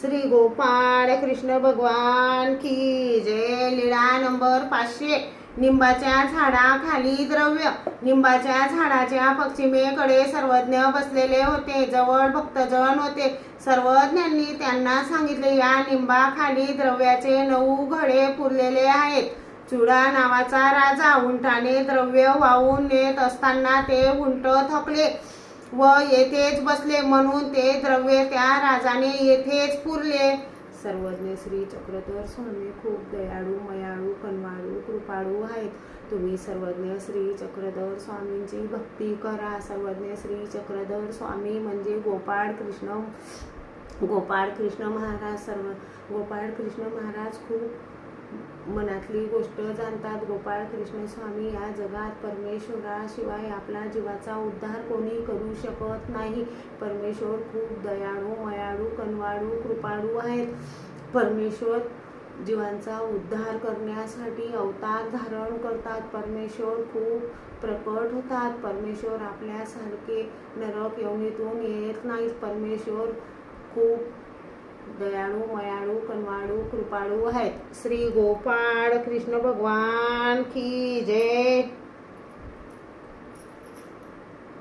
श्री गोपाळ कृष्ण भगवान की जय. लीळा नंबर पाचशे. निंबाच्या झाडाखाली द्रव्य. निंबाच्या झाडाच्या पश्चिमेकडे सर्वज्ञ बसलेले होते. जवळ भक्तजन होते. सर्वज्ञांनी त्यांना सांगितले या निंबाखाली द्रव्याचे नऊ घडे पुरलेले आहेत. चुडा नावाचा राजा उंटाने द्रव्य वाहून नेत असताना ते उंट थकले. व येथेच बसले म्हणून ते द्रव्य त्या राजाने येथेच पुरले. सर्वज्ञ श्री चक्रधर स्वामी खूप दयाळू मयाळू कनवाळू कृपाळू आहेत. तुम्ही सर्वज्ञ श्री चक्रधर स्वामींची भक्ती करा. सर्वज्ञ श्री चक्रधर स्वामी म्हणजे गोपाळ कृष्ण गोपाळ कृष्ण महाराज. सर्व गोपाळ कृष्ण महाराज खूप मनातली गोष्ट जाणतात गोपाळ कृष्ण स्वामी या जगात परमेश्वराशिवाय आपला जीवाचा उद्धार कोणी करू शकत नाही. परमेश्वर खूप दयाळू मयाळू कनवाळू कृपाळू आहेत. परमेश्वर जीवांचा उद्धार करण्यासाठी अवतार धारण करतात. परमेश्वर खूप प्रकट होतात. परमेश्वर आपल्यासारखे नरक योनीतून येत नाहीत. परमेश्वर खूप दयाळू मयाळू कनवाळू कृपाळू आहेत श्री गोपाळ कृष्ण भगवान की जय